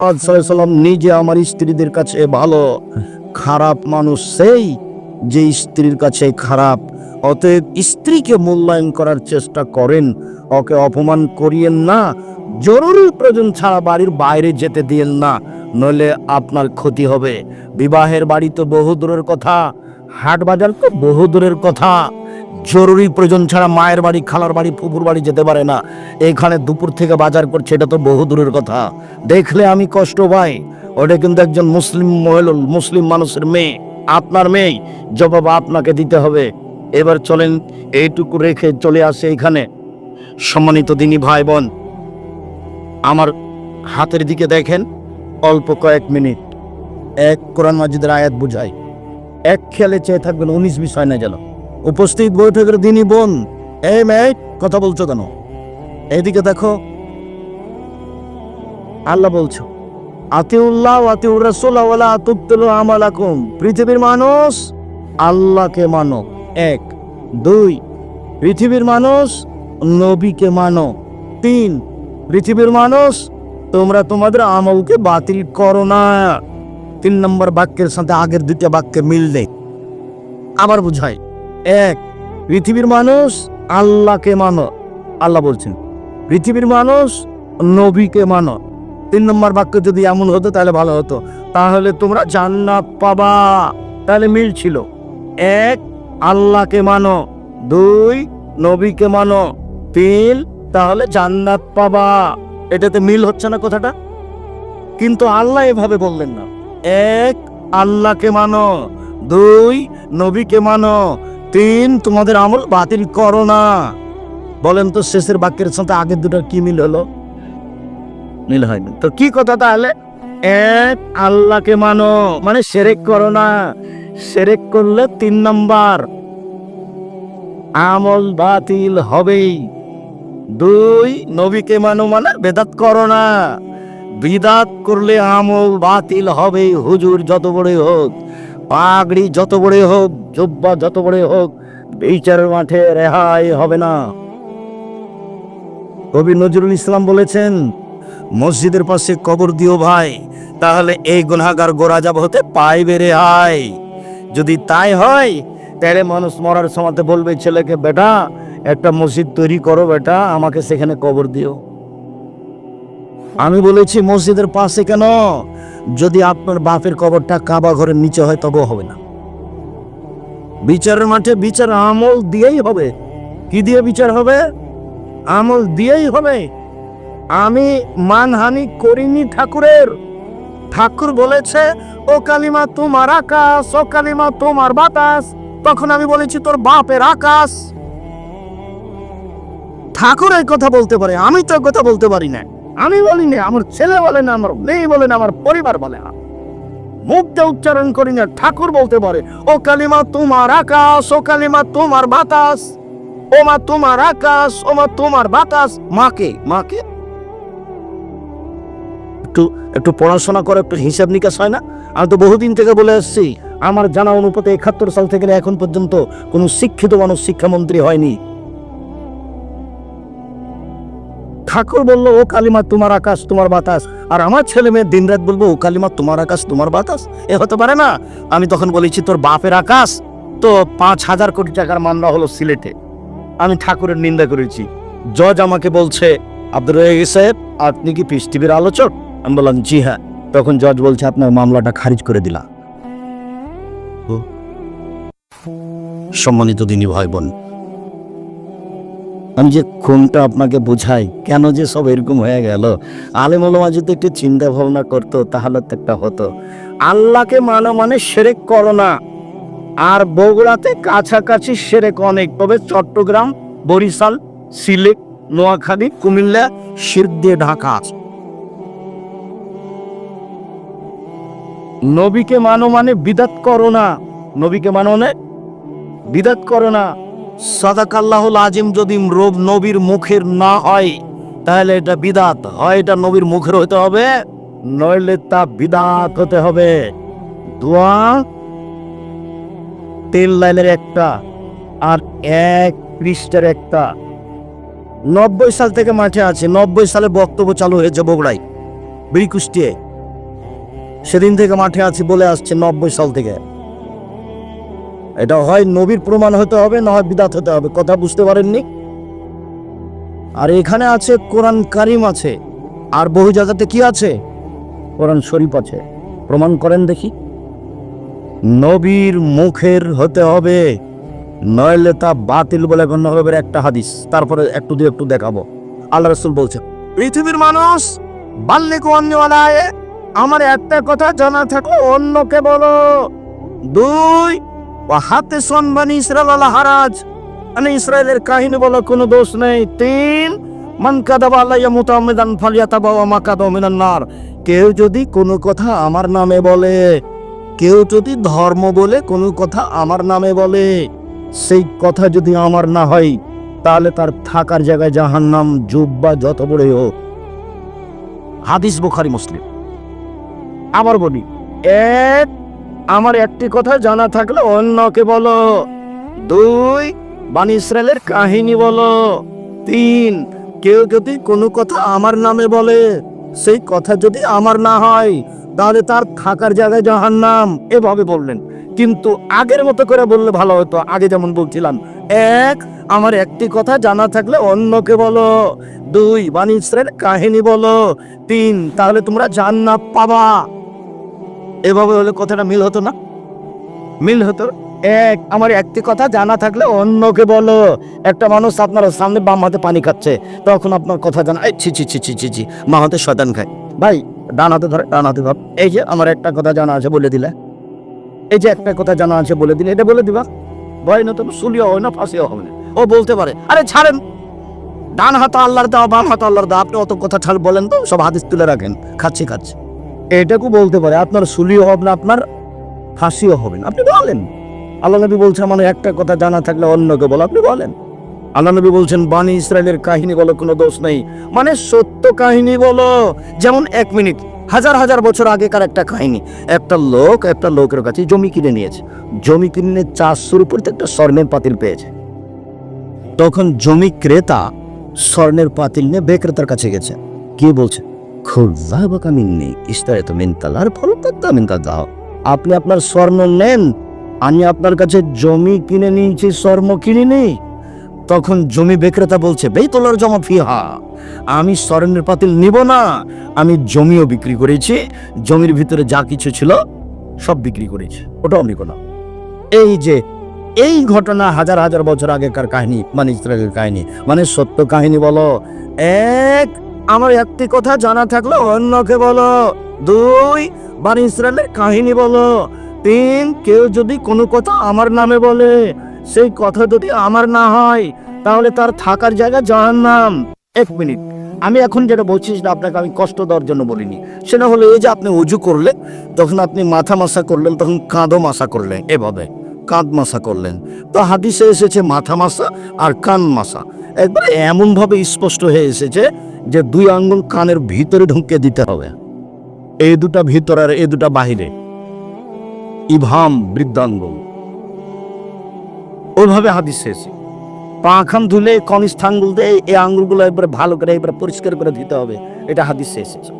সাল্লাম নিজে আমার স্ত্রীদের কাছে ভালো, খারাপ মানুষ সেই যে স্ত্রীর কাছে খারাপ। অতএব স্ত্রীকে মূল্যায়ন করার চেষ্টা করেন, ওকে অপমান করিয়েন না, জরুরি প্রয়োজন ছাড়া বাড়ির বাইরে যেতে দিয়েন না, নইলে আপনার ক্ষতি হবে। বিবাহের বাড়ি তো বহু দূরের কথা, হাট বাজার তো বহু দূরের কথা। জরুরি প্রয়োজন ছাড়া মায়ের বাড়ি, খালার বাড়ি ফুপুর বাড়ি যেতে পারে না। এখানে দুপুর থেকে বাজার করছে, এটা তো বহু দূরের কথা। দেখলে আমি কষ্ট পাই। ওটা কিন্তু একজন মুসলিম মহিলা, মুসলিম মানুষের মেয়ে, আপনার মেয়ে। জবাব আপনাকে দিতে হবে। এবার চলেন, এইটুকু রেখে চলে আসে এখানে। সম্মানিত দিনী ভাই বোন আমার হাতের দিকে দেখেন, অল্প কয়েক মিনিট। এক কোরআন মাজিদের আয়াত বুঝাই। এক খেয়ালে চেয়ে থাকবেন, উনিশ বিশ হয় না যেন। উপস্থিত বৈঠকের দিনই বোন, এই মেয়ে, কথা বলছো কেন? এদিকে দেখো। আল্লাহ বলছো, আতিউল্লাহ আতিউর রাসূলা ওয়ালা আতুবতুল আমালাকুম। পৃথিবীর মানুষ আল্লাহকে মানো, এক। দুই, পৃথিবীর মানুষ নবীকে মানো, তিন। পৃথিবীর মানুষ তোমরা তোমাদের আমলকে বাতিল করো না। তিন নম্বর বাক্যের সাথে আগের দুইটা বাক্যে মিল নেই। আবার বুঝাই। এক, পৃথিবীর মানুষ আল্লাহকে মানো, আল্লাহ বলছেন। পৃথিবীর মানুষ নবীকে মানো। তিন নম্বর বাক্য যদি এমন হতো, তাহলে ভালো হতো। তাহলে তোমরা জান্নাত পাবা। তাহলে মিল ছিল। এক, আল্লাহকে মানো। দুই, নবীকে মানো। তিন, তাহলে জান্নাত পাবা। এটাতে মিল হচ্ছে না কথাটা? কিন্তু আল্লাহ এভাবে বললেন না। এক, আল্লাহকে মানো। দুই, নবীকে মানো। তিন, তোমাদের আমল বাতিল করো না। বলেন তো শেষের বাক্যের সাথে আগের দুটার কি মিল হলো? মিল হয়নি। তো কি কথা তাহলে? এক, আল্লাহকে মানো মানে সেরেক করো না। সেরেক করলে তিন নাম্বার। আমল বাতিল হবেই। দুই, নবীকে মানো মানে বেদাত করো না। বিদাত করলে আমল বাতিল হবে হুজুর যত বড় হোক। পাগড়ি যত বড় হোক, জব্বা যত বড় হোক, বিচারের মাঠে রেহাই হবে না। কবি নজরুল ইসলাম বলেছেন, মসজিদের পাশে কবর দিও ভাই, তাহলে এই গুনাগার গোরা যাব হতে পাইবে রে আয় যদি তাই হয়, তাহলে মানুষ মরার সময় বলবে, ছেলেকে বেটা, একটা মসজিদ তৈরি করো বেটা, আমাকে সেখানে কবর দিও। আমি বলেছি, মসজিদের পাশে কেন? যদি আপনার বাপের কবরটা কাবা ঘরের নিচে হয়, তবেও হবে না। বিচারের মাঠে বিচার আমল দিয়েই হবে। কি দিয়ে বিচার হবে? আমল দিয়েই হবে। আমি মানহানি করিনি ঠাকুরের। ঠাকুর বলেছে, ও কালিমা, তোমার আকাশ, ও কালিমা, তোমার বাতাস। তখন আমি বলেছি, তোর বাপের আকাশ। ঠাকুর এই কথা বলতে পারে, আমি তো কথা বলতে পারি না। আমি বলি না, আমার ছেলে বলে না, আমার মেয়ে বলে না, আমার পরিবার বলে না। মুখ উচ্চারণ করি না, ঠাকুর বলতে পারে, ও কালিমা তোমার আকাশ, ও কালিমা তোমার বাতাস, ও মা তোমার আকাশ, ও মা তোমার বাতাস। মাকে মাকে। একটু একটু পড়াশোনা করে, একটু হিসাব নিকাশ হয় না? আমি তো বহুদিন থেকে বলে আসছি, আমার জানা অনুপাতে একাত্তর সাল থেকে এখন পর্যন্ত কোনো শিক্ষিত মানুষ শিক্ষামন্ত্রী হয়নি। ঠাকুর বলল, ও কালিমা, তোমার আকাশ, তোমার বাতাস। আর আমার ছেলে মেয়ে দিনরাত বলব, ও কালিমা, তোমার আকাশ, তোমার বাতাস? এ হতে পারে না? আমি তখন বলেছি, তোর বাপের আকাশ? তো পাঁচ হাজার কোটি টাকার মামলা হলো সিলেটে। আমি ঠাকুরের নিন্দা করেছি। জজ আমাকে বলছে, আব্দুর রহিম সাহেব, আপনি কি পিস টিভির আলোচক? আমি বললাম, জি হ্যাঁ। তখন জজ বলছে, আপনার মামলাটা খারিজ করে দিলাম সম্মানিত দিনী ভাই বোন আমি যে খুনটা আপনাকে বোঝাই, কেন যে সব এরকম হয়ে গেল? আলেম ওলামা যদি একটু চিন্তা ভাবনা করতো, তাহলে তো একটা হতো। আল্লাহকে মানো মানে সেরেক করো না। আর বগুড়াতে কাছাকাছি সেরেক অনেক, তবে চট্টগ্রাম, বরিশাল, সিলেট, নোয়াখালী, কুমিল্লা শির দিয়ে ঢাকা। নবীকে মানো মানে বিদাত করো না। নবীকে মানো মানে বিদাত করো না। সাদাক আল্লাহুল আজিম যদি রব নবীর মুখের না হয়, তাহলে এটা বিদাত। হয় এটা নবীর মুখের হতে হবে, নইলে তা বিদাত হতে হবে। দোয়া তেল লাইনের একটা আর এক পৃষ্ঠার একটা। নব্বই সাল থেকে মাঠে আছে, নব্বই সালে বক্তব্য চালু হয়েছে বগুড়ায় বিড়ি সেদিন থেকে মাঠে আছি বলে আসছে নব্বই সাল থেকে। এটা হয় নবীর প্রমাণ হতে হবে, না হয় বিদাত হতে হবে, কথা বুঝতে পারেননি? আর এখানে আছে, কোরআন কারিম আছে, আর বহু জায়গাতে কি আছে? কোরআন শরীফ আছে, প্রমাণ করেন দেখি। নবীর মুখের হতে হবে, নইলে তা বাতিল বলে গণ্য হবে একটা হাদিস, তারপরে একটু দিয়ে একটু দেখাবো। আল্লাহ রসুল বলছে পৃথিবীর মানুষ বাল্যে কোয়ান্নওয়ালায় আমার একটা কথা জানা থাকল, অন্যকে বলো, দুই হাতে সনবানি ইসরায়েল আল্লাহ হারাজ। মানে ইসরায়েলের কাহিনী বলো কোনো দোষ নেই। তিন নার। কেউ যদি কোনো কথা আমার নামে বলে, কেউ যদি ধর্ম বলে কোনো কথা আমার নামে বলে, সেই কথা যদি আমার না হয়, তাহলে তার থাকার জায়গায় জাহান নাম জুব্বা যত বড়ই হোক। হাদিস বুখারি, মুসলিম। আবার বলি, এক আমার একটি কথা জানা থাকলে অন্যকে বলো। দুই, বানি ইসরায়েলের কাহিনী বলো। তিন, কেউ যদি কোনো কথা আমার নামে বলে, সেই কথা যদি আমার না হয়, তাহলে তার থাকার জায়গায় জাহান্নাম। এভাবে বললেন। কিন্তু আগের মতো করে বললে ভালো হতো, আগে যেমন বলছিলাম। এক, আমার একটি কথা জানা থাকলে অন্যকে বলো। দুই ইসরায়েল কাহিনী বলো। তিন, তাহলে তোমরা জান্নাত পাবা। এভাবে হলে কথাটা মিল হতো না? মিল হতো? এক, আমার একটি কথা জানা থাকলে অন্যকে বলো। একটা মানুষ আপনার সামনে বাম হাতে পানি খাচ্ছে, তখন আপনার কথা জানা এই ছি ছি ছি ছি ছি ছি, মা হাতে শয়তান খায়। ভাই, ডান হাতে ধরে, ডান হাতে ধর। এই যে আমার একটা কথা জানা আছে বলে দিলে। এই যে একটা কথা জানা আছে বলে দিলে, এটা বলে দিবা? ভয় না তো শুলিও হয় না, ফাঁসিও হবে না। ও বলতে পারে, আরে ছাড়েন। ডান হাত আল্লাহর দাও বাম হাত আল্লাহর দাও আপনি অত কথা ছাড় বলেন তো, সব হাদিস তুলে রাখেন। খাচ্ছি খাচ্ছি। এটাকু বলতে পারে, আপনার সুলিও হবে না, আপনার ফাঁসিও না। আপনি বলেন। আল্লাহ নবী বলছেন মানে একটা কথা জানা থাকলে অন্যকে বলো, আপনি বলেন। আল্লাহ নবী বলছেন, বানি ইসরায়েলের কাহিনী বলো কোনো দোষ নেই। মানে সত্য কাহিনী বলো। যেমন এক মিনিট, হাজার হাজার বছর আগেকার একটা কাহিনী। একটা লোক, একটা লোকের কাছে জমি কিনে নিয়েছে। জমি কিনে চাষ শুরু করতে একটা স্বর্ণের পাতিল পেয়েছে। তখন জমি ক্রেতা স্বর্ণের পাতিল নিয়ে বিক্রেতার কাছে গেছে। কি বলছে? খুজাবাক মিন্নি ইস্তারিত মিনতালার ফল তত্তা মিনতা দাও আপনি আপনার স্বর্ণ নেন, আমি আপনার কাছে জমি কিনে নিয়েছি, স্বর্ণ কিনে নেই তখন জমি বিক্রেতা বলছে বেতলার জমা ফিহা। আমি স্বর্ণের পাতিল নিব না। আমি জমিও বিক্রি করেছি। জমির ভিতরে যা কিছু ছিল, সব বিক্রি করেছি। ওটাও নিব না। এই যে, এই ঘটনা হাজার হাজার বছর আগেকার কাহিনী মানে ইসরায়েলের কাহিনী। মানে সত্য কাহিনী বলো। এক আমার একটি কথা জানা থাকল, অন্যকে বলো। দুই, বানি ইসরায়েলের কাহিনী বলো। তিন, কেউ যদি কোনো কথা আমার নামে বলে, সেই কথা যদি আমার না হয়, তাহলে তার থাকার জায়গা জানার নাম এক মিনিট, আমি এখন যেটা বলছি সেটা আপনাকে আমি কষ্ট দেওয়ার জন্য বলিনি। সেটা হলো এই যে আপনি উজু করলেন তখন আপনি মাথা মাসা করলেন, তখন কাঁধও মাসা করলেন, এভাবে কাঁধ মাসা করলেন। তো হাদিসে এসেছে মাথা মাসা আর কান মাসা। একবারে এমনভাবে স্পষ্ট হয়ে এসেছে যে দুই আঙ্গুল কানের ভিতরে ঢুকে দিতে হবে। এই দুটা ভিতর আর এই দুটা বাহিরে। ইভাম বৃদ্ধাঙ্গুল। ওইভাবে হাদিস এসেছে পা খান ধুলে কনিষ্ঠ আঙ্গুল দিয়ে এই আঙ্গুলগুলো একবারে ভালো করে একবারে পরিষ্কার করে দিতে হবে। এটা হাদিস এসেছে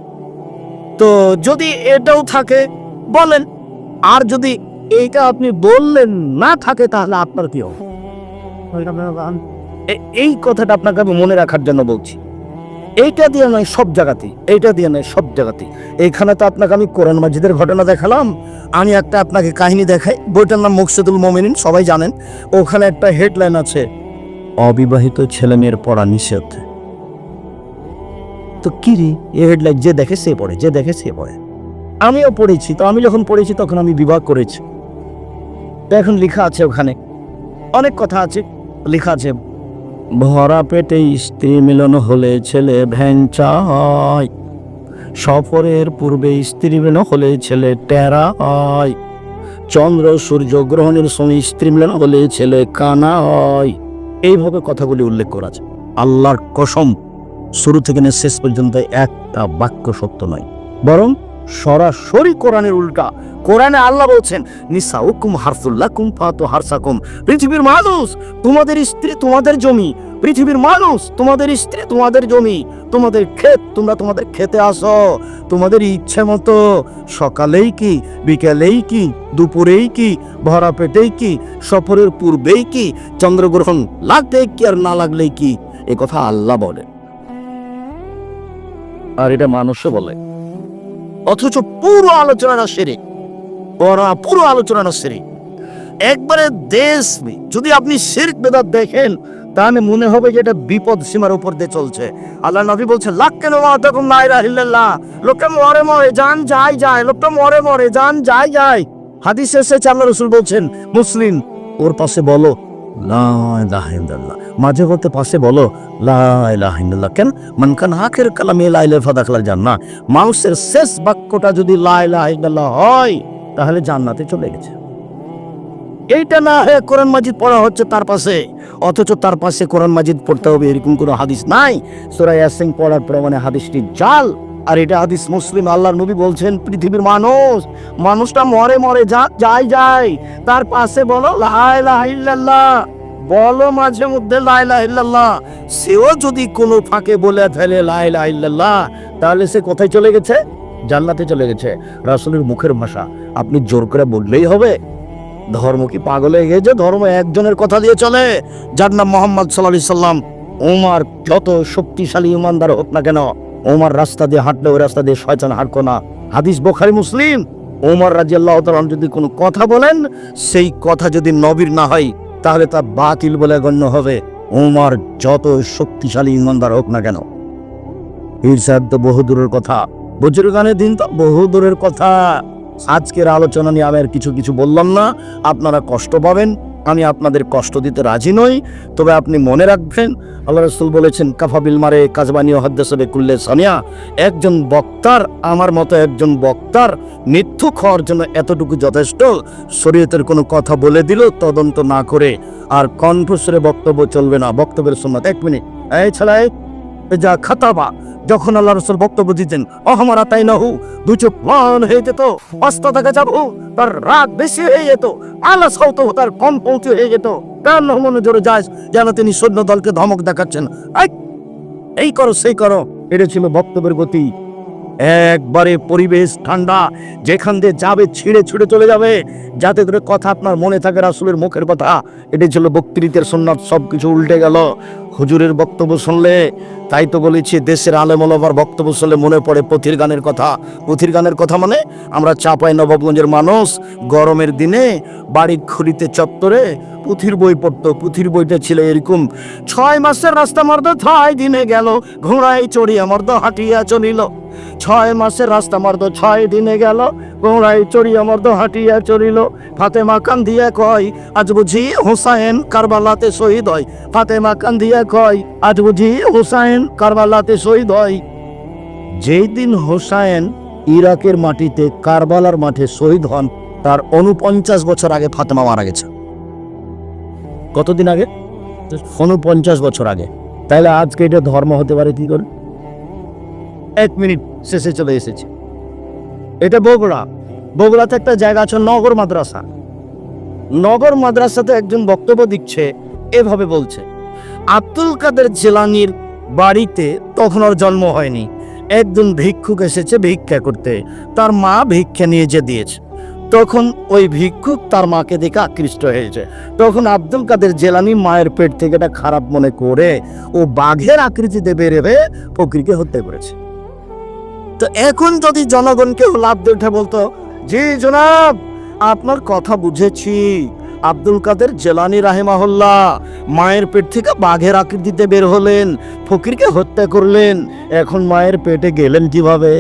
তো যদি এটাও থাকে বলেন আর যদি এইটা আপনি বললেন না থাকে তাহলে আপনার কি হবে? এই কথাটা আপনাকে আমি মনে রাখার জন্য বলছি। এইটা দিয়ে নয়, সব জায়গাতেই এইটা দিয়ে নয়, সব জায়গাতেই এইখানে তো আপনাকে আমি কোরআন মাজিদের ঘটনা দেখালাম। আমি একটা আপনাকে কাহিনী দেখাই। বইটার নাম মুকসেদুল মোমিনিন, সবাই জানেন। ওখানে একটা হেডলাইন আছে, অবিবাহিত ছেলে মেয়ের পড়া নিষেধ। তো কি রে? এই হেডলাইন যে দেখে সে পড়ে, যে দেখে সে পড়ে। আমিও পড়েছি। তো আমি যখন পড়েছি তখন আমি বিবাহ করেছি। এখন লেখা আছে ওখানে। অনেক কথা আছে, লেখা আছে। ভরা পেটে স্ত্রী মিলন হলে ছেলে ভ্যাংচা হয় সফরের পূর্বে স্ত্রী মিলন হলে ছেলে টেরা হয় চন্দ্র, সূর্য, গ্রহণের সময় স্ত্রী মিলন হলে ছেলে কানা হয় এইভাবে কথাগুলি উল্লেখ করা আছে আল্লাহর কসম, শুরু থেকে শেষ পর্যন্ত একটা বাক্য সত্য নয়। বরং সরাসরি কোরআনের উল্টা কোরআনে আল্লাহ বলছেন নিসা হুকুম হারসুল্লাহ কুম ফাতো হারসাকুম। পৃথিবীর মানুষ, তোমাদের স্ত্রী তোমাদের জমি। পৃথিবীর মানুষ, তোমাদের স্ত্রী তোমাদের জমি। তোমাদের ক্ষেত, তোমরা তোমাদের খেতে আসো। তোমাদের ইচ্ছে মতো সকালেই কি, বিকেলেই কি, দুপুরেই কি, ভরা পেটেই কি, সফরের পূর্বেই কি, চন্দ্রগ্রহণ লাগতে কি আর না লাগলেই কি? এ কথা আল্লাহ বলে আর এটা মানুষও বলে। অথচ পুরো আলোচনাটা সেরে বড় পুরো আলোচনাটা সেরে একবারে দেশ যদি আপনি শিরক বেদাত দেখেন, তাহলে মনে হবে যে এটা বিপদ সীমার উপর দিয়ে চলছে। আল্লাহ নবী বলছে লাখ কেন তখন লাইরা হিল্লাল্লাহ লোকটা মরে মরে, যান যায় যায় লোকটা মরে মরে, যান যায় যায় হাদিস এসেছে, আল্লাহ রসুল বলছেন, মুসলিম, ওর পাশে বলো মাঝে মধ্যে পাশে বলো, লা ইলাহা ইল্লাল্লাহ। কেন? মানকান আখের কালামে লা ইলাহা ফাদাখলাল জান্নাহ। মানুষের শেষ বাক্যটা যদি লা ইলাহা হয়, তাহলে জান্নাতে চলে গেছে। এইটা না হয়ে কোরআন মাজিদ পড়া হচ্ছে তার পাশে। অথচ তার পাশে কোরআন মাজিদ পড়তে হবে এরকম কোনো হাদিস নাই। সুরা ইয়াসিন পড়ার প্রমাণে হাদিসটি জাল আর এটা হাদিস মুসলিম, আল্লাহর নবী বলছেন, পৃথিবীর মানুষ, মানুষটা মরে মরে যা যায় যায় তার পাশে বলো, লা ইলাহা ইল্লাল্লাহ। বলো মাঝে মধ্যে সেও যদি কোনো ফাঁকে বলে ফেলে, লা ইলাহা ইল্লাল্লাহ, তাহলে সে কোথায় চলে গেছে? জান্নাতে চলে গেছে। রাসূলের মুখের ভাষা, আপনি জোর করে বললেই হবে। ধর্ম কি পাগল হয়ে গেছে ধর্ম একজনের কথা দিয়ে চলে। যার নাম মোহাম্মদ সাল্লাহ সাল্লাম। ওমার যত শক্তিশালী ইমানদার হোক না কেন ওমার রাস্তা দিয়ে হাঁটলে ওই রাস্তা দিয়ে শয়তান হাঁটকো না। হাদিস বোখারি মুসলিম। ওমর রাজি আল্লাহ যদি কোনো কথা বলেন, সেই কথা যদি নবীর না হয়, তাহলে তা বাতিল বলে গণ্য হবে। ওমর যত শক্তিশালী ইমানদার হোক না কেন। সাহেব তো বহু দূরের কথা। বুজুর্গানের দিন তো বহু দূরের কথা। আজকের আলোচনা নিয়ে আমি আর কিছু কিছু বললাম না। আপনারা কষ্ট পাবেন। আমি আপনাদের কষ্ট দিতে রাজি নই, তবে আপনি মনে রাখবেন, আল্লাহ রসুল বলেছেন কাফাবিল মারে কাজবানি হদ্দেসবে কুল্লে সানিয়া। একজন বক্তার, আমার মতো একজন বক্তার মিথ্যুক হওয়ার জন্য এতটুকু যথেষ্ট, শরীয়তের কোনো কথা বলে দিল, তদন্ত না করে আর কণ্ঠস্বরে বক্তব্য চলবে না। বক্তব্যের সময় এক মিনিট। ছেলে যা খাতাবা যখন আল্লাহ রসুল বক্তব্য দিতেন অহমারা তাই না হু দু চোখ মান হয়ে যেত অস্ত দেখা যাব তার রাগ বেশি হয়ে যেত আলাস হতো তার কম পৌঁছে হয়ে যেত কার মনে জোরে যায় যেন তিনি সৈন্য দলকে ধমক দেখাচ্ছেন। এই, করো সেই করো। এটা ছিল বক্তব্যের গতি। একবারে পরিবেশ ঠান্ডা যেখান দিয়ে যাবে ছিঁড়ে ছুড়ে চলে যাবে যাতে করে কথা আপনার মনে থাকে রাসুলের মুখের কথা। এটা ছিল বক্তৃতের সন্ন্যাত সব কিছু উল্টে গেল। হুজুরের বক্তব্য শুনলে, তাই তো বলেছি, দেশের আলেমলবার বক্তব্য শুনলে মনে পড়ে পথির গানের কথা। পথির গানের কথা মানে আমরা চাপাই নবাবগঞ্জের মানুষ, গরমের দিনে বাড়ির খুঁড়িতে চত্বরে পুথির বই পড়তো। পুথির বইটা ছিল এরকম, ছয় মাসের রাস্তা মর্দ ছয় দিনে গেল, ঘোড়ায় চড়িয়া মর্দ হাঁটিয়া চলিল। ছয় মাসের রাস্তা মর্দ ছয় দিনে গেল ঘোড়ায় চড়িয়া মর্দ হাঁটিয়া চলিল। ফাতেমা কান্দিয়া কয়, আজ বুঝি হোসাইন কারবালাতে শহীদ হয়। ফাতেমা কান্দিয়া কয়, আজ বুঝি হোসাইন কারবালাতে শহীদ হয়। যেই দিন হোসাইন ইরাকের মাটিতে কারবালার মাঠে শহীদ হন, তার অনুপঞ্চাশ বছর আগে ফাতেমা মারা গেছে। কতদিন আগে? অনুপঞ্চাশ বছর আগে। তাহলে আজকে এটা ধর্ম হতে পারে কি করে? এক মিনিট শেষে চলে এসেছে। এটা বগুড়া। বগুড়াতে একটা জায়গা আছে, নগর মাদ্রাসা। নগর মাদ্রাসাতে একজন বক্তব্য দিচ্ছে, এভাবে বলছে, আব্দুল কাদের জেলানির বাড়িতে তখন ওর জন্ম হয়নি। একজন ভিক্ষুক এসেছে ভিক্ষা করতে। তার মা ভিক্ষা নিয়ে যে দিয়েছে। তখন ওই ভিক্ষুক তার মাকে দেখে আকৃষ্ট হয়েছে। তখন আব্দুল কাদের জেলানি মায়ের পেট থেকে এটা খারাপ মনে করে ও বাঘের আকৃতিতে বেরোবে ফকিরকে হত্যা করেছে। তো এখন যদি জনগণকে লাভ দিয়ে উঠে বলতো জি জনাব আপনার কথা বুঝেছি। আব্দুল কাদের জেলানি রাহেমাহুল্লাহ মায়ের পেট থেকে বাঘের আকৃতিতে বের হলেন ফকিরকে হত্যা করলেন। এখন মায়ের পেটে গেলেন কীভাবে?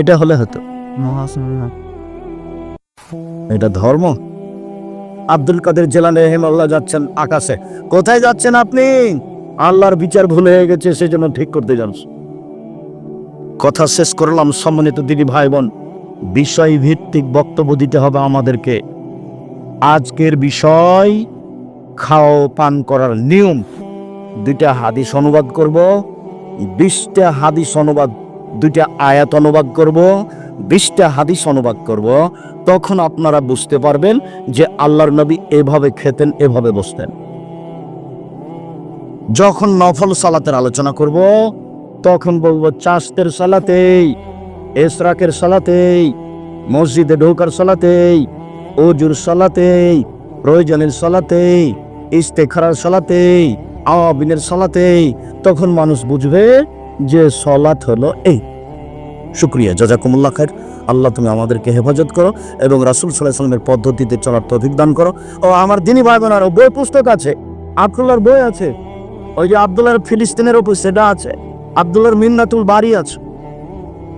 এটা হলে হতো। এটা ধর্ম। আব্দুল কাদের জেলানি রাহেমাহুল্লাহ যাচ্ছেন আকাশে। কোথায় যাচ্ছেন আপনি? আল্লাহর বিচার ভুলে হয়ে গেছে সেজন্য ঠিক করতে যান কথা শেষ করলাম সম্মানিত দিদি ভাই বোন বিষয় ভিত্তিক বক্তব্য দিতে হবে আমাদেরকে। আজকের বিষয়, খাও পান করার নিয়ম। দুইটা হাদিস অনুবাদ করব, বিশটা হাদিস অনুবাদ, দুইটা আয়াত অনুবাদ করব, বিশটা হাদিস অনুবাদ করব। তখন আপনারা বুঝতে পারবেন যে আল্লাহর নবী এভাবে খেতেন, এভাবে বসতেন। যখন নফল সালাতের আলোচনা করব তখন বলব চাষতের সালাতেই, এসরাকের সালাতেই, মসজিদে ঢোকার সালাতেই অজুর সালাতেই প্রয়োজনের সালাতেই, ইস্তেখারার সালাতেই, আওয়াবিনের সালাতেই তখন মানুষ বুঝবে যে সলাত হলো এই। শুক্রিয়া, জাজাকুমুল্লাহ খায়ের আল্লাহ, তুমি আমাদেরকে হেফাজত করো এবং রাসুল সাল্লাহ সাল্লামের পদ্ধতিতে চলার তৌফিক দান করো। ও, আমার দিনী ভাই বোনার বই পুস্তক আছে আবদুল্লার বই আছে, ওই যে আবদুল্লার ফিলিস্তিনের উপর সেটা আছে। আবদুল্লার মিন্নাতুল বাড়ি আছে।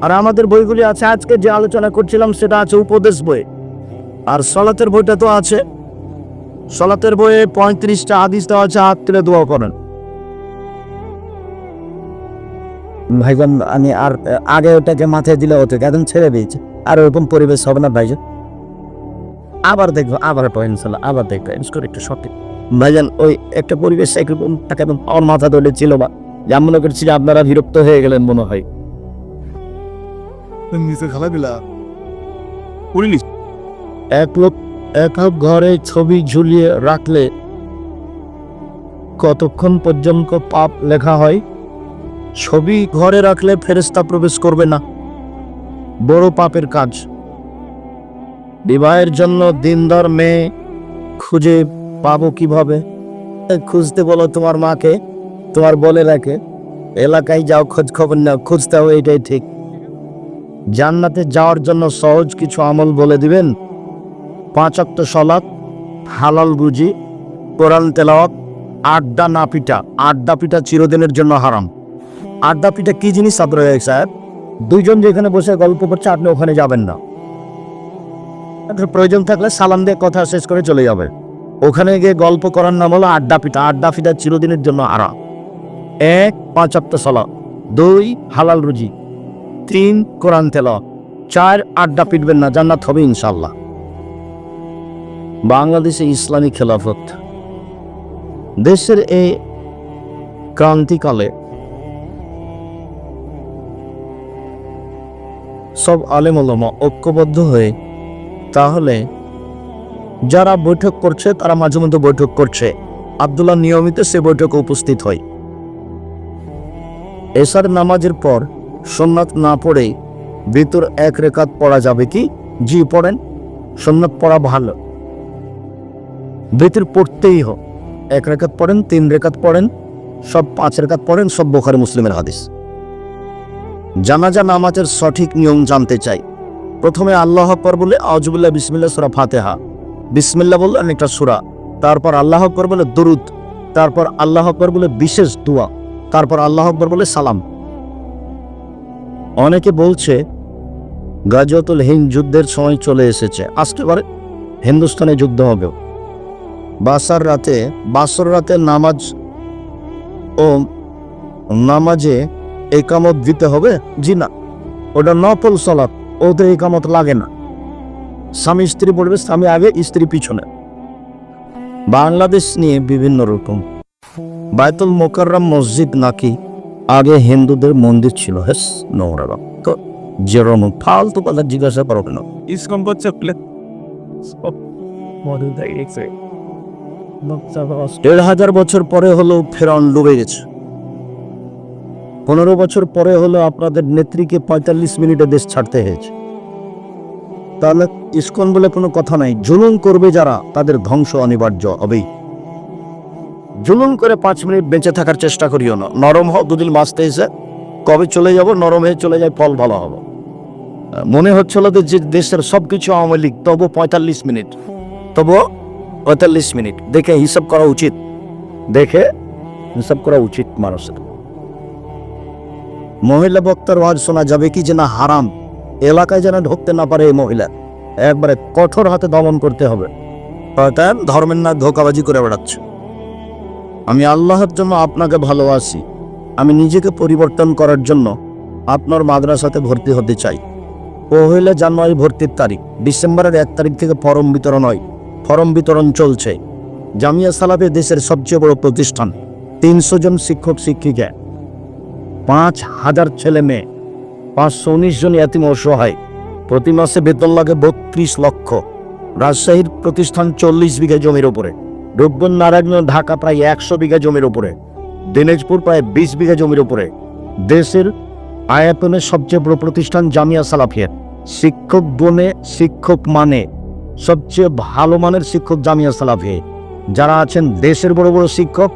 আর আমাদের বইগুলি আছে আজকে যে আলোচনা করছিলাম সেটা আছে উপদেশ বই। আর সলাতের বইটা তো আছে। সলাতের বইয়ে পঁয়ত্রিশটা হাদিস দেওয়া আছে হাত তুলে দোয়া করেন। ভাইজান আমি আর আগে ওটাকে মাথায় দিলে হতো একদম ছেড়ে দিয়েছে। আর ওরকম পরিবেশ হবে না ভাইজান। আবার দেখব আবার ইনশাল্লাহ আবার দেখব একটু সঠিক। ভাইজান ওই একটা পরিবেশ একরকম তাকে একদম আমার মাথা ধরে ছিল বা যেমন মনে করছি যে আপনারা বিরক্ত হয়ে গেলেন মনে হয়। নিচে খেলা করিনি। এক লোক এক ঘরে ছবি ঝুলিয়ে রাখলে কতক্ষণ পর্যন্ত পাপ লেখা হয়? ছবি ঘরে রাখলে ফেরেস্তা প্রবেশ করবে না। বড় পাপের কাজ। বিবাহের জন্য দিনদার মেয়ে খুঁজে পাবো কীভাবে? খুঁজতে বলো তোমার মাকে। তোমার বলে রাখে, এলাকায় যাও খোঁজ খবর নাও, খুঁজতে হবে, এটাই ঠিক। জান্নাতে যাওয়ার জন্য সহজ কিছু আমল বলে দিবেন। পাঁচ অক্ত সলাপ হালাল বুঝি কোরআন তেলাওয়াত, আড্ডা না পিঠা আড্ডা পিঠা চিরদিনের জন্য হারাম। আড্ডা পিঠা কি জিনিস আব্র সাহেব দুইজন যেখানে বসে গল্প করছে, আপনি ওখানে যাবেন না। আপনার প্রয়োজন থাকলে সালাম দিয়ে কথা শেষ করে চলে যাবে। ওখানে গিয়ে গল্প করার নাম হলো আড্ডা পিঠা আড্ডা পিঠা চিরদিনের জন্য হারাম। এক, পাঁচ অক্ত সলা দুই, হালাল রুজি। তিন, কোরআন তেলাওয়াত। চার, আড্ডা পিটবেন না, জান্নাত হবে ইনশাল্লাহ বাংলাদেশে ইসলামী খেলাফত। দেশের এই ক্রান্তিকালে সব আলেমলমা ঐক্যবদ্ধ হয়ে, তাহলে যারা বৈঠক করছে, তারা মাঝে মধ্যে বৈঠক করছে। আবদুল্লাহ নিয়মিত সে বৈঠকে উপস্থিত হয়। এসার নামাজের পর সোমনাথ না পড়ে ভিতর এক রেখাত পড়া যাবে কি? জি, পড়েন। সোমনাথ পড়া ভালো। বেতের পড়তেই হোক এক রেখাত পড়েন, তিন রেখাত পড়েন, সব পাঁচ রেখাত পড়েন, সব বোখারি মুসলিমের হাদিস। জানাজা নামাজের সঠিক নিয়ম জানতে চাই। প্রথমে আল্লাহ আকবর বলে আজবুল্লাহ বিসমিল্লা সুরা ফাতেহা। বিসমিল্লা বললেন একটা সুরা। তারপর আল্লাহ আকবর বলে, দরুদ। তারপর আল্লাহ আকবর বলে, বিশেষ দোয়া। তারপর আল্লাহ আকবর বলে, সালাম। অনেকে বলছে গাজতুল হিন্দ যুদ্ধের সময় চলে এসেছে। আসতে পারে, হিন্দুস্তানে যুদ্ধ হবে বাসার রাতে, বাসর রাতে নামাজ ও নামাজে একামত দিতে হবে? জি না। ওটা নফল সলাপ ওতে একামত লাগে না। স্বামী স্ত্রী পড়বে স্বামী আগে, স্ত্রী পিছনে। বাংলাদেশ নিয়ে বিভিন্ন রকম বায়তুল মোকাররম মসজিদ নাকি আগে হিন্দুদের মন্দির ছিল হেস নোংরা তো যেরকম ফালতু কথা জিজ্ঞাসা করো কেন? ইসকন করছে দেড় হাজার বছর পরে হলো ফেরাউন ডুবে গেছে। পনেরো বছর পরে হলো আপনাদের নেত্রীকে পঁয়তাল্লিশ মিনিটে দেশ ছাড়তে হয়েছে। তাহলে ইস্কন বলে কোনো কথা নাই। জুলুম করবে যারা তাদের ধ্বংস অনিবার্য হবেই। জুলুম করে পাঁচ মিনিট বেঁচে থাকার চেষ্টা করিও না। নরম হও, দুদিন বাঁচতে এসে কবে চলে যাব? নরম হয়ে চলে যায় ফল ভালো হবে। মনে হচ্ছিল যে দেশের সব কিছু আওয়ামী লীগ, তবু পঁয়তাল্লিশ মিনিট। তবু পঁয়তাল্লিশ মিনিট। দেখে হিসাব করা উচিত। দেখে হিসাব করা উচিত মানুষের। মহিলা বক্তার ওয়াজ শোনা যাবে কি যে না হারাম। এলাকায় যেন ঢুকতে না পারে এই মহিলা। একবারে কঠোর হাতে দমন করতে হবে। ধর্মের না ধোকাবাজি করে বেড়াচ্ছে। আমি আল্লাহর জন্য আপনাকে ভালোবাসি। আমি নিজেকে পরিবর্তন করার জন্য আপনার মাদ্রাসাতে ভর্তি হতে চাই। পহেলা জানুয়ারি ভর্তির তারিখ। ডিসেম্বরের এক তারিখ থেকে ফরম বিতরণ হয়। ফরম বিতরণ চলছে। জামিয়া সালাফে দেশের সবচেয়ে বড় প্রতিষ্ঠান। তিনশো জন শিক্ষক, শিক্ষিকা। পাঁচ হাজার ছেলে মেয়ে। পাঁচশো উনিশ জন এতিম অসহায়। প্রতি মাসে বেতন লাগে বত্রিশ লক্ষ। রাজশাহীর প্রতিষ্ঠান চল্লিশ বিঘা জমির ওপরে রূপগঞ্জ নারায়ণ ঢাকা প্রায় একশো বিঘা জমির উপরে। দিনাজপুর প্রায় বিশ বিঘা জমির উপরে। দেশের আয়াতনের সবচেয়ে বড় প্রতিষ্ঠান জামিয়া সালাফিয়া শিক্ষক বনে শিক্ষক মানে সবচেয়ে ভালো মানের শিক্ষক জামিয়া সালাফিয়া যারা আছেন দেশের বড় বড় শিক্ষক,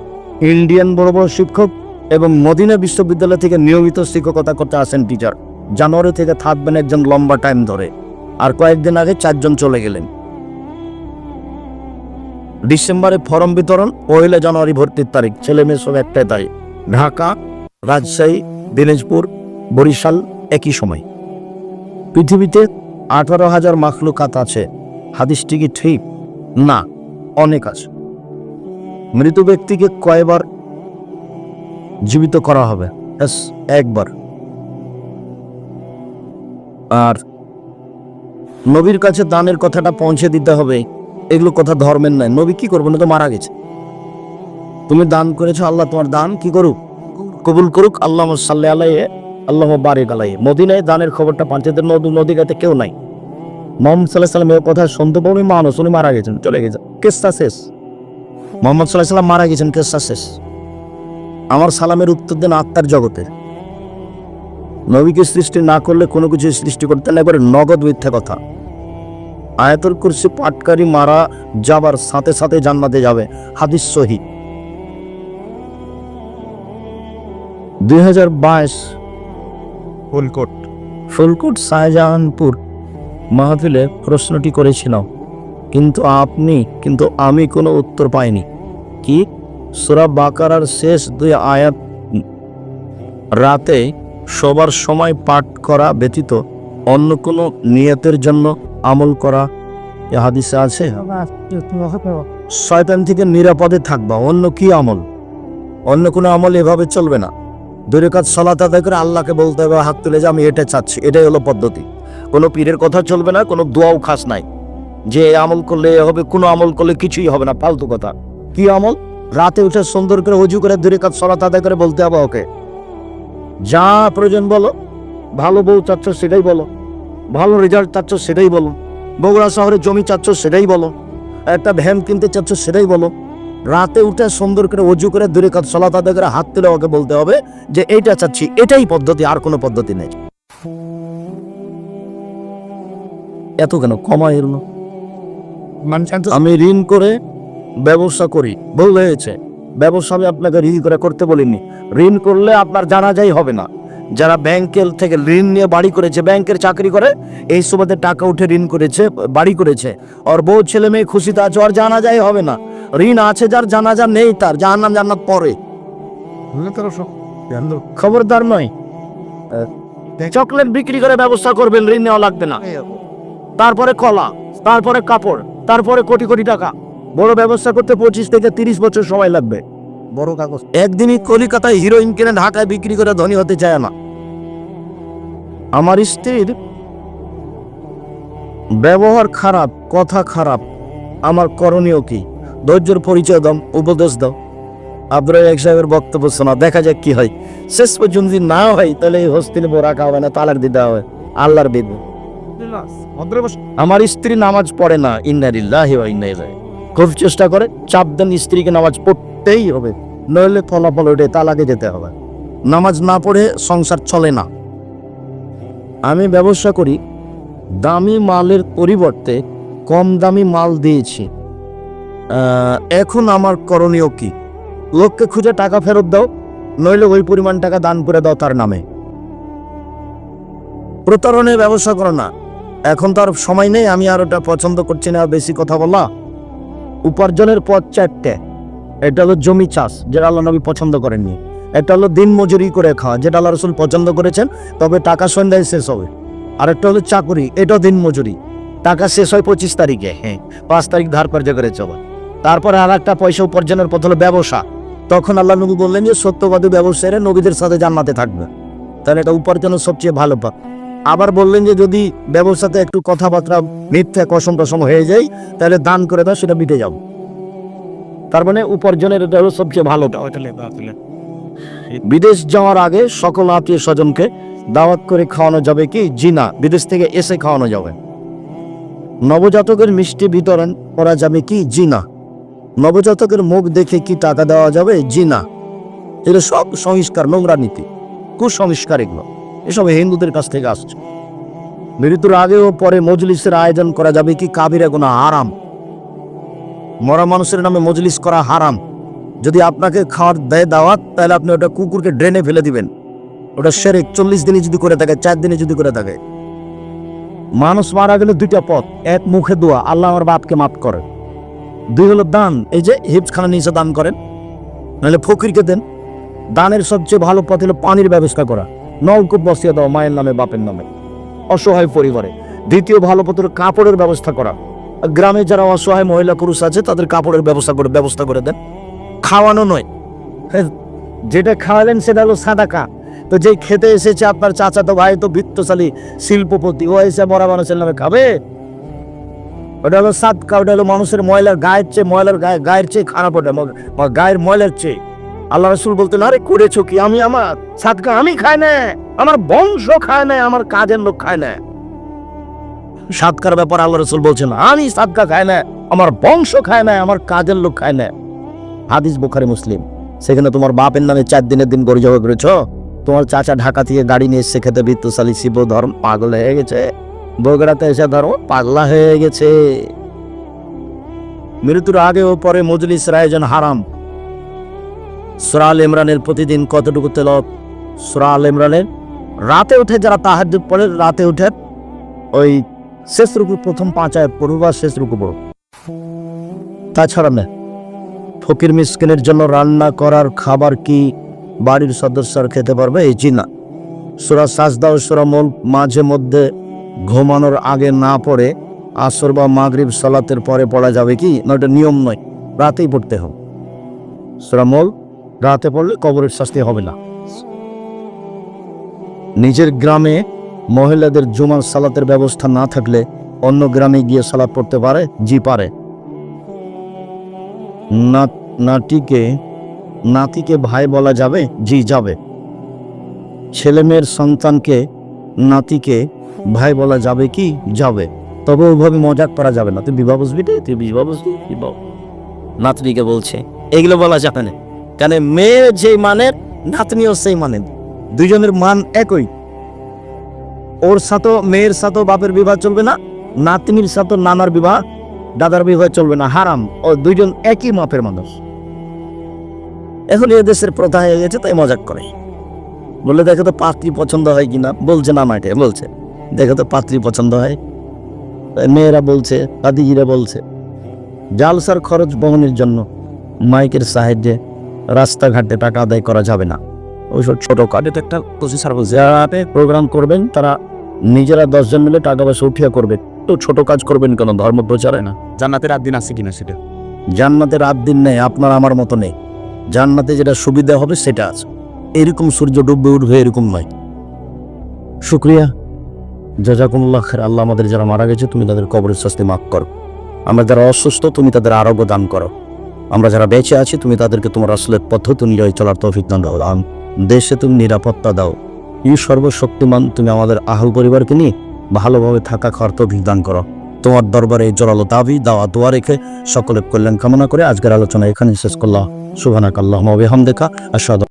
ইন্ডিয়ান বড় বড় শিক্ষক এবং মদিনা বিশ্ববিদ্যালয় থেকে নিয়মিত শিক্ষকতা করতে আসেন টিচার জানুয়ারি থেকে থাকবেন একজন লম্বা টাইম ধরে। আর কয়েকদিন আগে চারজন চলে গেলেন। ডিসেম্বরে ফর্ম বিতরণ, পয়লা জানুয়ারি ভর্তির তারিখ। ছেলে মেয়ে সব একটাই তারিখ ঢাকা, রাজশাহী, দিনাজপুর, বরিশাল একই সময়। পৃথিবীতে আঠারো হাজার মাখলু মাখলুকাত আছে। হাদিসটি কি ঠিক? না, অনেক আছে। মৃত ব্যক্তিকে কয়বার জীবিত করা হবে? একবার। আর নবীর কাছে দানের কথাটা পৌঁছে দিতে হবে। এগুলো কথা ধর্মের নয় নবী কি করব না তো মারা গেছে। তুমি দান করেছ, আল্লাহ তোমার দান কি করুক? কবুল করুক, আল্লাহ সাল্লাহ আলাই আল্লাহ বারিক আলাই মদিনায় দানের খবরটা পাঞ্চায়েতের নদী নদী গাতে কেউ নাই। মোহাম্মদ সাল্লাহ সাল্লাম এর কথা শুনতে পারি মানুষ উনি মারা গেছেন, চলে গেছে। কেসটা শেষ। মোহাম্মদ সাল্লাহ সাল্লাম মারা গেছেন, কেসটা শেষ। আমার সালামের উত্তর দেন আত্মার জগতে। নবীকে সৃষ্টি না করলে কোনো কিছু সৃষ্টি করতে না একবারে নগদ মিথ্যা কথা। আয়াতুল কুরসি পাটকারী মারা যাবার সাথে সাথে জান্নাতে যাবে। হাদিস সহি। দুই হাজার বাইশ ফুলকোট। ফুলকুট শাহজাহানপুর মাহফিলে প্রশ্নটি করেছিলাম কিন্তু আপনি কিন্তু আমি কোনো উত্তর পাইনি। কি? সুরা বাকারার শেষ দুই আয়াত রাতে সবার সময় পাঠ করা ব্যতীত অন্য কোনো নিয়তের জন্য আমল করা, এ হাদিসে আছে? শয়তান থেকে নিরাপদে থাকবা, অন্য কি আমল? অন্য কোনো আমল এভাবে চলবে না। দূরে কাজ, সলাত আদায় করে আল্লাহকে বলতে হবে, হাত তুলে যে, আমি এটা চাচ্ছি। এটাই হলো পদ্ধতি। কোনো পীরের কথা চলবে না, কোনো দোয়াও খাস নাই। যে আমল করলে হবে, কোনো আমল করলে কিছুই হবে না ফালতু কথা। কি আমল? রাতে উঠে সুন্দর করে অজু করে দূরে কাজ, সলাত আদায় করে বলতে হবে ওকে। যা প্রয়োজন বলো, ভালো বউ চাচ্ছ সেটাই বলো। ভালো রেজাল্ট চাচ্ছ সেটাই বলো। বগুড়া শহরে জমি চাচ্ছ সেটাই বলো। একটা ভ্যান কিনতে চাচ্ছ সেটাই বলো। রাতে উঠে সুন্দর করে অজু করে দূরে কাজ সলাত আদায় করে হাত তুলে ওকে বলতে হবে যে এইটা চাচ্ছি এটাই পদ্ধতি আর কোনো পদ্ধতি নেই। এত কেন? কমাই এলো আমি ঋণ করে ব্যবসা করি ভুল হয়েছে। ব্যবসা আমি আপনাকে ঋণ করে করতে বলিনি। ঋণ করলে আপনার জানা যাই হবে না। যারা ব্যাংকের থেকে ঋণ নিয়ে বাড়ি করেছে ব্যাংকের চাকরি করে এই সুবাদে টাকা উঠে ঋণ করেছে বাড়ি করেছে। ওর বউ ছেলে মেয়ে খুশিতে আছে আর জানা যায় হবে না। ঋণ আছে যার জানাজা নেই তার যার নাম জান্নাত পরে। খবরদার নয়। চকলেট বিক্রি করে ব্যবস্থা করবেন ঋণ নেওয়া লাগবে না। তারপরে কলা তারপরে কাপড় তারপরে কোটি কোটি টাকা। বড় ব্যবস্থা করতে পঁচিশ থেকে তিরিশ বছর সময় লাগবে। বড় কাগজ। একদিনই কলিকাতায় হিরোইন কিনে ঢাকায় বিক্রি করে ধনী হতে চায় না। আমার স্ত্রীর ব্যবহার খারাপ, কথা খারাপ। আমার করণীয় কি? ধৈর্যের পরিচয় দাও, উপদেশ দাও। আব্দুল এক সাহেবের বক্তব্য শোনা দেখা যাক কি হয়। শেষ পর্যন্ত যদি না হয়, তাহলে এই হোস্টেলে রাখা হবে না, তালাক দিতে হবে। আল্লাহর বিধি। আমার স্ত্রী নামাজ পড়ে না। ইন্নারিল্লাহি খুব চেষ্টা করে চাপ দেন স্ত্রীকে নামাজ পড়তেই হবে, নইলে ফলাফল ওঠে তালাকে যেতে হবে। নামাজ না পড়ে সংসার চলে না। আমি ব্যবসা করি, দামি মালের পরিবর্তে কম দামি মাল দিয়েছি। এখন আমার করণীয় কি? লোককে খুঁজে টাকা ফেরত দাও, নইলে ওই পরিমাণ টাকা দান করে দাও তার নামে। প্রতারণের ব্যবসা করো না। এখন তো আর সময় নেই, আমি আর ওটা পছন্দ করছি না, বেশি কথা বলা। উপার্জনের পথ চারটে। এটা হলো জমি চাষ, যেটা আল্লাহ নবী পছন্দ করেননি। একটা হলো দিন মজুরি করে খাওয়া, যেটা আল্লাহ রসুল পছন্দ করেছেন, তবে টাকা সন্ধ্যায় শেষ হবে। আর একটা হলো চাকুরি, এটাও দিন মজুরি। টাকা শেষ হয় পঁচিশ তারিখে হ্যাঁ পাঁচ তারিখ ধার কর্য করে চলে। তারপরে আর একটা পয়সা উপার্জনের পথ হলো ব্যবসা। তখন আল্লাহ নবী বললেন যে, সত্যবাদী ব্যবসায়ীরা নবীদের সাথে জান্নাতে থাকবে। তাহলে এটা উপার্জনের সবচেয়ে ভালো পথ। আবার বললেন যে, যদি ব্যবসাতে একটু কথাবার্তা মিথ্যা কসম টসম হয়ে যায়, তাহলে দান করে দাও, সেটা মিটে যাও তার মানে উপার্জনের এটা হলো সবচেয়ে ভালো বিদেশ যাওয়ার আগে সকল আত্মীয় স্বজনকে দাওয়াত করে খাওয়ানো যাবে কি? জি না বিদেশ থেকে এসে খাওয়ানো যাবে। নবজাতকের মিষ্টি বিতরণ করা যাবে কি? জি না। নবজাতকের মুখ দেখে কি টাকা দেওয়া যাবে? জি না। এগুলো সব সংস্কার নোংরা নীতি। কুসংস্কার এগুলো। এসব হিন্দুদের কাছ থেকে আসছে। মৃত্যুর আগে ও পরে মজলিসের আয়োজন করা যাবে কি? কাবিরা গোনা হারাম। মরা মানুষের নামে মজলিস করা হারাম। যদি আপনাকে খাওয়ার দেয় দাওয়াত, তাহলে আপনি ওটা কুকুরকে ড্রেনে ফেলে দিবেন। ওটা সেরেক চল্লিশ দিনে যদি করে থাকে, চার দিনে যদি করে থাকে। মানুষ মারা গেলে দুইটা পথ, এক মুখে দোয়া, আল্লাহ আমার বাপকে মাফ করে। দুই হলো দান, এই যে হিপসখানা নিচে দান করেন। নাহলে ফকিরকে দেন। দানের সবচেয়ে ভালো পথ হলো পানির ব্যবস্থা করা। নলকূপ বসিয়ে দাও মায়ের নামে, বাপের নামে। অসহায় পরিবারে। দ্বিতীয় ভালো পথ হলো কাপড়ের ব্যবস্থা করা। গ্রামে যারা অসহায় মহিলা পুরুষ আছে তাদের কাপড়ের ব্যবস্থা করে ব্যবস্থা করে দেন। খাওয়ানো নয়। হ্যাঁ, যেটা খাওয়ালেন সেটা হলো সাদাকা তো যেই খেতে এসেছে আপনার চাচা তো ভাই তো বৃত্তশালী শিল্পপতি ও এসে মরা মানুষের নামে খাবে। ওটা হলো সাদকা ওটা হলো মানুষের ময়লার গায়ের চেয়ে ময়লার গায়ে গায়ের চেয়ে খারাপ ওটা গায়ের ময়লার চেয়ে। আল্লাহ রসুল বলতেন আরে করেছ কি? আমি আমার সাদকা আমি খাই না আমার বংশ খায় না আমার কাজের লোক খায় না সাদকার ব্যাপার আল্লাহ রসুল বলছেন, আমি সাদকা খাই না আমার বংশ খায় না আমার কাজের লোক খায় না হাদিস বুখারি, মুসলিম। সেখানে তোমার বাপের নামে চার দিনের দিন গড়ে জবা করেছ। তোমার চাচা ঢাকা থেকে গাড়ি নিয়ে এসে খেতে, বৃত্তশালী শিব, ধর্ম, পাগল হয়ে গেছে। বগুড়াতে এসে ধর্ম, পাগলা হয়ে গেছে। মৃত্যুর আগে ও পরে মজলিসের আয়োজন হারাম। সুরাল ইমরানের প্রতিদিন কতটুকু তেলত সুরাল ইমরানের রাতে উঠে যারা তাহাজ্জুদ পড়ে, রাতে উঠে ওই শেষ রুকু প্রথম পাঁচ আয়াত বা শেষ রুকু পড়ুক তাছাড়া না ফকির মিসকিনের জন্য রান্না করার খাবার কি বাড়ির সদস্যরা খেতে পারবে? এই জি না। সুরা সাজদা ও সুরা মল মাঝে মধ্যে ঘুমানোর আগে না পড়ে আসর বা মাগরিব সালাতের পরে পড়া যাবে কি? না ওটা নিয়ম নয়। রাতেই পড়তে হবে। সুরা মল রাতে পড়লে কবরের শাস্তি হবে না। নিজের গ্রামে মহিলাদের জুমার সালাতের ব্যবস্থা না থাকলে অন্য গ্রামে গিয়ে সালাত পড়তে পারে? জি, পারে। নাতিকে নাতিকে ভাই বলা যাবে? জি, যাবে। ছেলে মেয়ের সন্তানকে নাতিকে ভাই বলা যাবে কি? যাবে। তবে ওইভাবে মজাক করা যাবে না। তুই বিবাহ বুঝবি রে? তুই বিবাহ বিবাহ। নাতনিকে বলছে। এগুলো বলা যাবে না। কেন মেয়ে যে মানে নাতনিও সেই মানে দুজনের মান একই। ওর সাথে মেয়ের সাথে বাপের বিবাহ চলবে না, নাতনির সাথে নানার বিবাহ, দাদার বিবাহ চলবে না। হারাম। ও দুইজন একই মাপের মানুষ। এখন এ দেশের প্রথা হয়ে গেছে, তাই মজাক করে। বলে দেখো তো পাত্রী পছন্দ হয় কিনা? বলছে, না মাঠে বলছে। দেখো তো পাত্রী পছন্দ হয়। মেয়েরা বলছে দাদিজিরা বলছে, জালসার খরচ বহনের জন্য মাইকের সাহায্যে রাস্তাঘাটে টাকা আদায় করা যাবে না। ওইসব ছোট কাজে তো একটা যারা প্রোগ্রাম করবেন, তারা নিজেরা দশজন মিলে টাকা পয়সা উঠিয়া করবে। তো ছোট কাজ করবেন কেন? ধর্ম প্রচারে না। জান্নাতের রাত দিন আছে কিনা সেটা? জান্নাতের রাত দিন নেই আপনার আমার মতো নেই। জান্নাতে যেটা সুবিধা হবে সেটা আছে। এরকম সূর্য ডুববে উঠবে এরকম নয়। শুক্রিয়া। জাজাকুমুল্লাহ খের আল্লাহ আমাদের যারা মারা গেছে তুমি তাদের কবরের শাস্তি মাফ করো। আমরা যারা অসুস্থ তুমি তাদের আরোগ্য দান করো। আমরা যারা বেঁচে আছি তুমি তাদেরকে তোমার আসলের পদ্ধতি অনুযায়ী চলার তৌফিক দান দাও দেশে তুমি নিরাপত্তা দাও। ই সর্বশক্তিমান, তুমি আমাদের আহল পরিবারকে নিয়ে ভালোভাবে থাকা খাওয়ার তৌফিক দান করো। তোমার দরবারে জোরালো দাবি, দাওয়া, দোয়া রেখে সকলের কল্যাণ কামনা করে আজকের আলোচনা এখানে শেষ করলাম। সুবহানাক আল্লাহুম্মা ওয়া দেখা আশহাদু